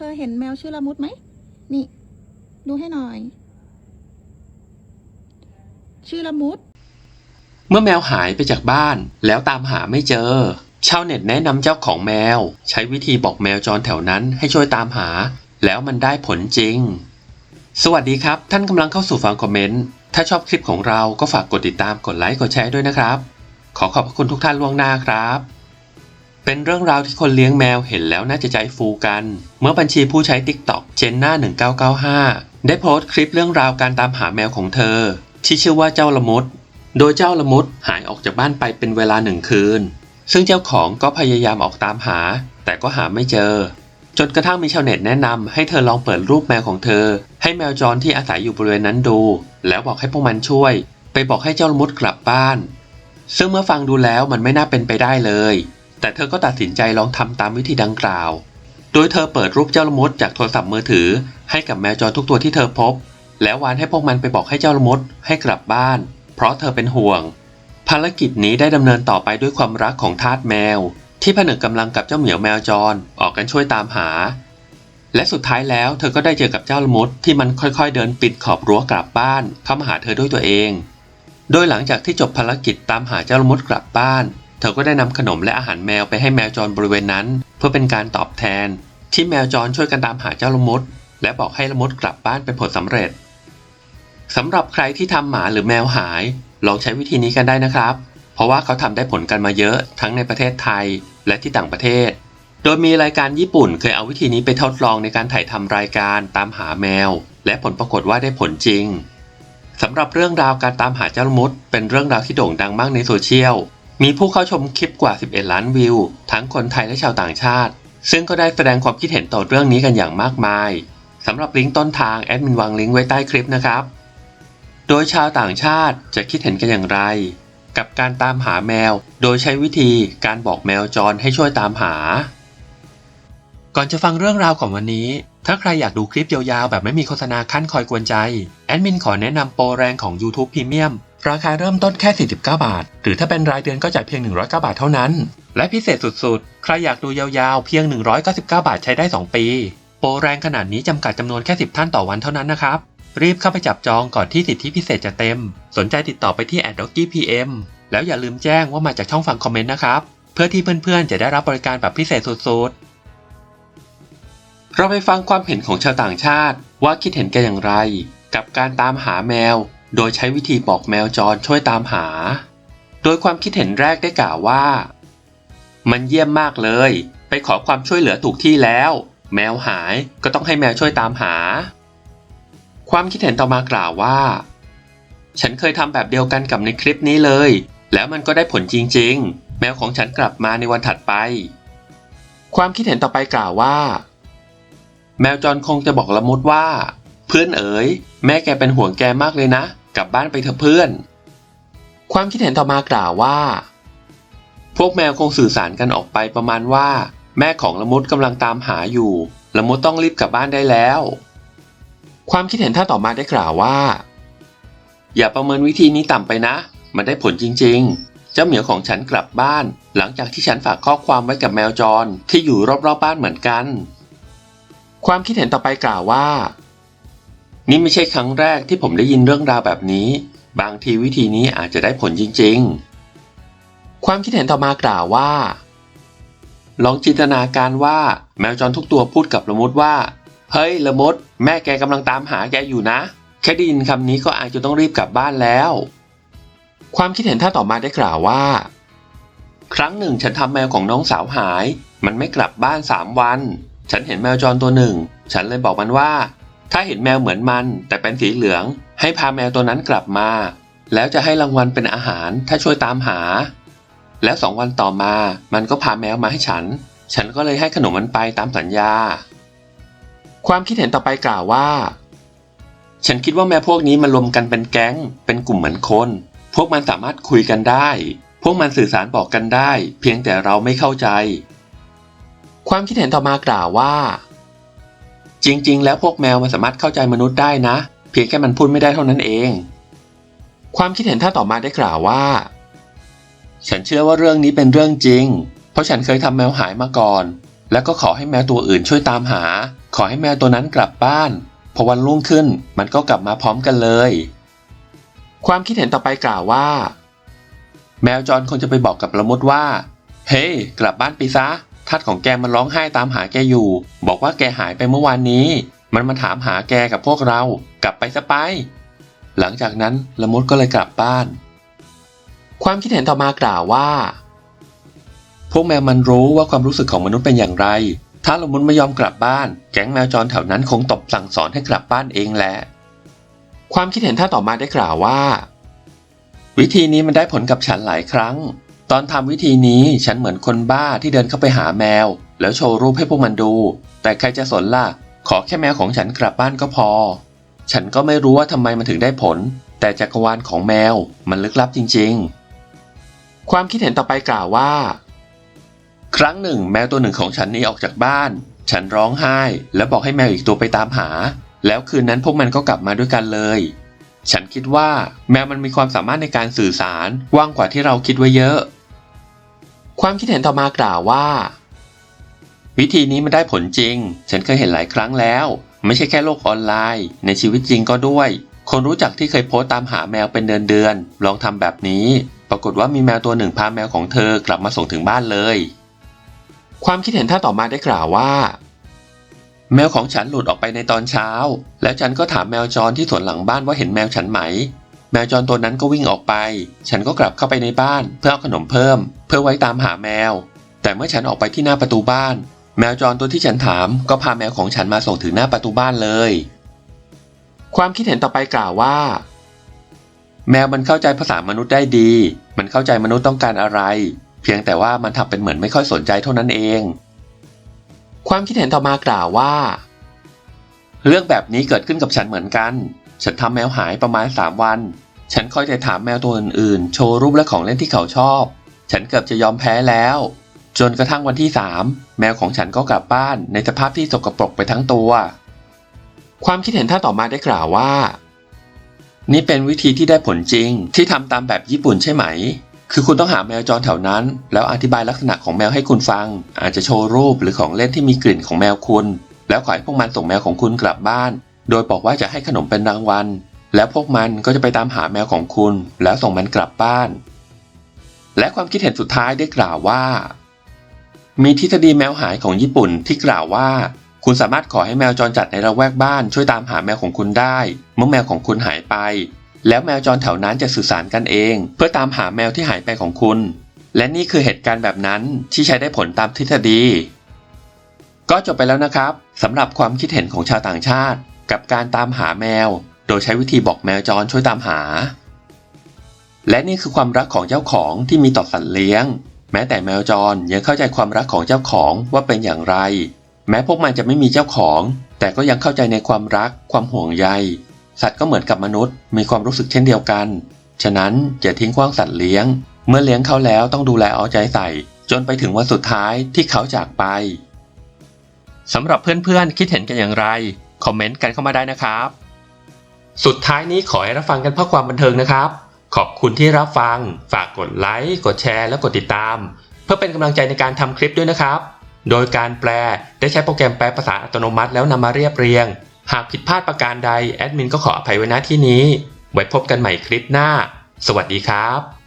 เธอเห็นแมวชื่อละมุดไหม นี่ ดูให้หน่อย ชื่อละมุด เมื่อแมวหายไปจากบ้าน แล้วตามหาไม่เจอ ชาวเน็ตแนะนำเจ้าของแมว ใช้วิธีบอกแมวจรแถวนั้นให้ช่วยตามหา แล้วมันได้ผลจริง สวัสดีครับ ท่านกำลังเข้าสู่ฟังคอมเมนต์ ถ้าชอบคลิปของเราก็ฝากกดติดตามกดไลค์กดแชร์ด้วยนะครับ ขอขอบพระคุณทุกท่านล่วงหน้าครับ เป็นเรื่องราวที่คนเลี้ยงแมวเห็นแล้วน่าจะใจฟูกัน เมื่อบัญชีผู้ใช้ TikTok เจนหน้า1995 ได้โพสต์คลิปเรื่องราวการตามหาแมวของเธอ ที่ชื่อว่าเจ้าละมุด โดยเจ้าละมุดหายออกจากบ้านไปเป็นเวลาหนึ่งคืน ซึ่งเจ้าของก็พยายามออกตามหา แต่ก็หาไม่เจอ จนกระทั่งมีชาวเน็ตแนะนำให้เธอลองเปิดรูปแมวของเธอ ให้แมวจรที่อาศัยอยู่บริเวณนั้นดู แล้วบอกให้พวกมันช่วย ไปบอกให้เจ้าละมุดกลับบ้าน ซึ่งเมื่อฟังดูแล้วมันไม่น่าเป็นไปได้เลย แต่เธอก็ตัดสินใจลองทำตามวิธีดังกล่าว โดยเธอเปิดรูปเจ้าละมดจากโทรศัพท์มือถือ ให้กับแมวจรทุกตัวที่เธอพบ แล้ววานให้พวกมันไปบอกให้เจ้าละมดให้กลับบ้าน เพราะเธอเป็นห่วง ภารกิจนี้ได้ดำเนินต่อไปด้วยความรักของทาสแมว ที่ผนึกกำลังกับเจ้าเหมียวแมวจรออกกันช่วยตามหา และสุดท้ายแล้วเธอก็ได้เจอกับเจ้าละมดที่มันค่อยๆ เดินปิดขอบรั้วกลับบ้านเข้ามาหาเธอด้วยตัวเอง โดยหลังจากที่จบภารกิจตามหาเจ้าละมดกลับบ้าน เธอก็ได้นำขนมและอาหารแมวไปให้แมวจรบริเวณนั้น เพื่อเป็นการตอบแทน ที่แมวจรช่วยกันตามหาเจ้าละมด และบอกให้ละมดกลับบ้านเป็นผลสำเร็จสำหรับใครที่ทำหมาหรือแมวหาย ลองใช้วิธีนี้กันได้นะครับ เพราะว่าเขาทำได้ผลกันมาเยอะทั้งในประเทศไทยและที่ต่างประเทศ โดยมีรายการญี่ปุ่นเคยเอาวิธีนี้ไปทดลองในการถ่ายทำรายการตามหาแมว และผลปรากฏว่าได้ผลจริงสำหรับเรื่องราวการตามหาเจ้าละมดเป็นเรื่องราวที่โด่งดังมากในโซเชียล มีผู้เข้าชมคลิปกว่า 11 ล้านวิว ทั้งคนไทยและชาวต่างชาติ ซึ่งก็ได้แสดงความคิดเห็นต่อเรื่องนี้กันอย่างมากมายสำหรับลิงก์ต้นทางแอดมินวางลิงก์ไว้ใต้คลิปนะครับ โดยชาวต่างชาติจะคิดเห็นกันอย่างไร กับการตามหาแมว โดยใช้วิธีการบอกแมวจรให้ช่วยตามหา ก่อนจะฟังเรื่องราวของวันนี้ ถ้าใครอยากดูคลิปยาวๆ แบบไม่มีโฆษณาขั้นคอยกวนใจ แอดมินขอแนะนำโปรแรงของ YouTube Premium ราคาเริ่มต้นแค่ 49 บาท หรือถ้าเป็นรายเดือนก็จ่ายเพียง 109 บาทเท่านั้น และพิเศษสุดๆ ใครอยากดูยาวๆ เพียง 199 บาทใช้ได้ 2 ปี โปรแรงขนาดนี้จำกัดจำนวนแค่ 10 ท่านต่อวันเท่านั้นนะครับ รีบเข้าไปจับจองก่อนที่สิทธิพิเศษจะเต็ม สนใจติดต่อไปที่ a d d o g g y PM แล้วอย่าลืมแจ้งว่ามาจากช่องฟังคอมเมนต์นะครับ เพื่อที่เพื่อนๆ จะได้รับบริการแบบพิเศษสุดๆ เราไปฟังความเห็นของชาวต่างชาติว่าคิดเห็นกันอย่างไร กับการตามหาแมว โดยใช้วิธีบอกแมวจรช่วยตามหา โดยความคิดเห็นแรกได้กล่าวว่า มันเยี่ยมมากเลย ไปขอความช่วยเหลือถูกที่แล้ว แมวหายก็ต้องให้แมวช่วยตามหา ความคิดเห็นต่อมากล่าวว่า ฉันเคยทำแบบเดียวกันกับในคลิปนี้เลย แล้วมันก็ได้ผลจริง ๆ แมวของฉันกลับมาในวันถัดไป ความคิดเห็นต่อไปกล่าวว่า แมวจรคงจะบอกละมุดว่า เพื่อนเอ๋ยแม่แกเป็นห่วงแกมากเลยนะ กลับบ้านไปเถอะเพื่อน ความคิดเห็นต่อมากล่าวว่า พวกแมวคงสื่อสารกันออกไปประมาณว่า แม่ของละมุดกำลังตามหาอยู่ ละมุดต้องรีบกลับบ้านได้แล้ว ความคิดเห็นท่านต่อมาได้กล่าวว่า อย่าประเมินวิธีนี้ต่ำไปนะ มันได้ผลจริง ๆ เจ้าเหมียวของฉันกลับบ้าน หลังจากที่ฉันฝากข้อความไว้กับแมวจรที่อยู่รอบๆบบ้านเหมือนกัน ความคิดเห็นต่อไปกล่าวว่า นี่ไม่ใช่ครั้งแรกที่ผมได้ยินเรื่องราวแบบนี้ บางทีวิธีนี้อาจจะได้ผลจริง ๆ ความคิดเห็นต่อมากล่าวว่า ลองจินตนาการว่าแมวจรทุกตัวพูดกับละมุดว่า เฮ้ยละมุดแม่แกกำลังตามหาแกอยู่นะ แค่ได้ยินคำนี้ก็อาจจะต้องรีบกลับบ้านแล้ว ความคิดเห็นท่านต่อมาได้กล่าวว่า ครั้งหนึ่งฉันทำแมวของน้องสาวหาย มันไม่กลับบ้านสามวัน ฉันเห็นแมวจรตัวหนึ่ง ฉันเลยบอกมันว่า ถ้าเห็นแมวเหมือนมัน แต่เป็นสีเหลือง ให้พาแมวตัวนั้นกลับมา แล้วจะให้รางวัลเป็นอาหารถ้าช่วยตามหา แล้วสองวันต่อมา มันก็พาแมวมาให้ฉัน ฉันก็เลยให้ขนมมันไปตามสัญญา ความคิดเห็นต่อไปกล่าวว่า ฉันคิดว่าแมวพวกนี้มันรวมกันเป็นแก๊ง เป็นกลุ่มเหมือนคน พวกมันสามารถคุยกันได้ พวกมันสื่อสารบอกกันได้ เพียงแต่เราไม่เข้าใจ ความคิดเห็นต่อมากล่าวว่า จริง ๆ แล้วพวกแมวมันสามารถเข้าใจมนุษย์ได้นะ เพียงแค่มันพูดไม่ได้เท่านั้นเอง ความคิดเห็นท่านต่อมาได้กล่าวว่า ฉันเชื่อว่าเรื่องนี้เป็นเรื่องจริง เพราะฉันเคยทำแมวหายมาก่อน แล้วก็ขอให้แมวตัวอื่นช่วยตามหา ขอให้แมวตัวนั้นกลับบ้านพอวันรุ่งขึ้นมันก็กลับมาพร้อมกันเลย ความคิดเห็นต่อไปกล่าวว่า แมวจรคงจะไปบอกกับละมุดว่า เฮ้ยกลับบ้านไปซะ ทัดของแกมันร้องไห้ตามหาแกอยู่ บอกว่าแกหายไปเมื่อวานนี้ มันมาถามหาแกกับพวกเรา กลับไปซะไป หลังจากนั้นละมุดก็เลยกลับบ้าน ความคิดเห็นต่อมากล่าวว่า พวกแมวมันรู้ว่าความรู้สึกของมนุษย์เป็นอย่างไร ถ้าละมุดไม่ยอมกลับบ้าน แก๊งแมวจรแถวนั้นคงตบสั่งสอนให้กลับบ้านเองแหละ ความคิดเห็นท่านต่อมาได้กล่าวว่า วิธีนี้มันได้ผลกับฉันหลายครั้ง ตอนทำวิธีนี้ฉันเหมือนคนบ้าที่เดินเข้าไปหาแมว แล้วโชว์รูปให้พวกมันดู แต่ใครจะสนล่ะ ขอแค่แมวของฉันกลับบ้านก็พอ ฉันก็ไม่รู้ว่าทำไมมันถึงได้ผล แต่จักรวาลของแมวมันลึกลับจริง ๆ ความคิดเห็นต่อไปกล่าวว่า ครั้งหนึ่ง แมวตัวหนึ่งของฉันหนีออกจากบ้าน ฉันร้องไห้ แล้วบอกให้แมวอีกตัวไปตามหา แล้วคืนนั้นพวกมันก็กลับมาด้วยกันเลยฉันคิดว่าแมวมันมีความสามารถในการสื่อสารกว่างกว่าที่เราคิดไว้เยอะ ความคิดเห็นต่อมากล่าวว่า วิธีนี้มันได้ผลจริง ฉันเคยเห็นหลายครั้งแล้ว ไม่ใช่แค่โลกออนไลน์ ในชีวิตจริงก็ด้วย คนรู้จักที่เคยโพสต์ตามหาแมวเป็นเดือนๆลองทำแบบนี้ ปรากฏว่ามีแมวตัวหนึ่งพาแมวของเธอกลับมาส่งถึงบ้านเลย ความคิดเห็นท่านต่อมาได้กล่าวว่าแมวของฉันหลุดออกไปในตอนเช้า แล้วฉันก็ถามแมวจรที่สวนหลังบ้านว่าเห็นแมวฉันไหม แมวจรตัวนั้นก็วิ่งออกไป ฉันก็กลับเข้าไปในบ้านเพื่อเอาขนมเพิ่ม เพื่อไว้ตามหาแมว แต่เมื่อฉันออกไปที่หน้าประตูบ้าน แมวจรตัวที่ฉันถามก็พาแมวของฉันมาส่งถึงหน้าประตูบ้านเลย ความคิดเห็นต่อไปกล่าวว่า แมวมันเข้าใจภาษามนุษย์ได้ดี มันเข้าใจมนุษย์ต้องการอะไร เพียงแต่ว่ามันทำเป็นเหมือนไม่ค่อยสนใจเท่านั้นเอง ความคิดเห็นต่อมากล่าวว่า เรื่องแบบนี้เกิดขึ้นกับฉันเหมือนกัน ฉันทำแมวหายประมาณ 3 วัน ฉันคอยแต่ถามแมวตัวอื่นๆ โชว์รูปและของเล่นที่เขาชอบ ฉันเกือบจะยอมแพ้แล้ว จนกระทั่งวันที่ 3 แมวของฉันก็กลับบ้านในสภาพที่สกปรกไปทั้งตัว ความคิดเห็นท่านต่อมาได้กล่าวว่า นี่เป็นวิธีที่ได้ผลจริงที่ทำตามแบบญี่ปุ่นใช่ไหม คือคุณต้องหาแมวจรแถวนั้น แล้วอธิบายลักษณะของแมวให้คุณฟัง อาจจะโชว์รูปหรือของเล่นที่มีกลิ่นของแมวคุณ แล้วขอให้พวกมันส่งแมวของคุณกลับบ้าน โดยบอกว่าจะให้ขนมเป็นรางวัล แล้วพวกมันก็จะไปตามหาแมวของคุณ แล้วส่งมันกลับบ้าน และความคิดเห็นสุดท้ายได้กล่าวว่า มีทฤษฎีแมวหายของญี่ปุ่นที่กล่าวว่า คุณสามารถขอให้แมวจรจัดในระแวกบ้านช่วยตามหาแมวของคุณได้ เมื่อแมวของคุณหายไป แล้วแมวจรแถวนั้นจะสื่อสารกันเอง เพื่อตามหาแมวที่หายไปของคุณ และนี่คือเหตุการณ์แบบนั้นที่ใช้ได้ผลตามทฤษฎีก็จบไปแล้วนะครับสำหรับความคิดเห็นของชาวต่างชาติ กับการตามหาแมว โดยใช้วิธีบอกแมวจรช่วยตามหา และนี่คือความรักของเจ้าของที่มีต่อสัตว์เลี้ยง แม้แต่แมวจรยังเข้าใจความรักของเจ้าของว่าเป็นอย่างไร แม้พวกมันจะไม่มีเจ้าของ แต่ก็ยังเข้าใจในความรัก ความห่วงใย สัตว์ก็เหมือนกับมนุษย์ มีความรู้สึกเช่นเดียวกัน ฉะนั้นอย่าทิ้งขว้างสัตว์เลี้ยง เมื่อเลี้ยงเขาแล้วต้องดูแลเอาใจใส่ จนไปถึงวันสุดท้ายที่เขาจากไปสำหรับเพื่อนๆคิดเห็นกันอย่างไร คอมเมนต์กันเข้ามาได้นะครับ สุดท้ายนี้ขอให้รับฟังกันเพื่อความบันเทิงนะครับ ขอบคุณที่รับฟัง ฝากกดไลค์กดแชร์ และกดติดตาม เพื่อเป็นกำลังใจในการทำคลิปด้วยนะครับ โดยการแปลได้ใช้โปรแกรมแปลภาษาอัตโนมัติแล้วนำมาเรียบเรียง หากผิดพลาดประการใดแอดมินก็ขออภัยไว้ณที่นี้ ไว้พบกันใหม่คลิปหน้า สวัสดีครับ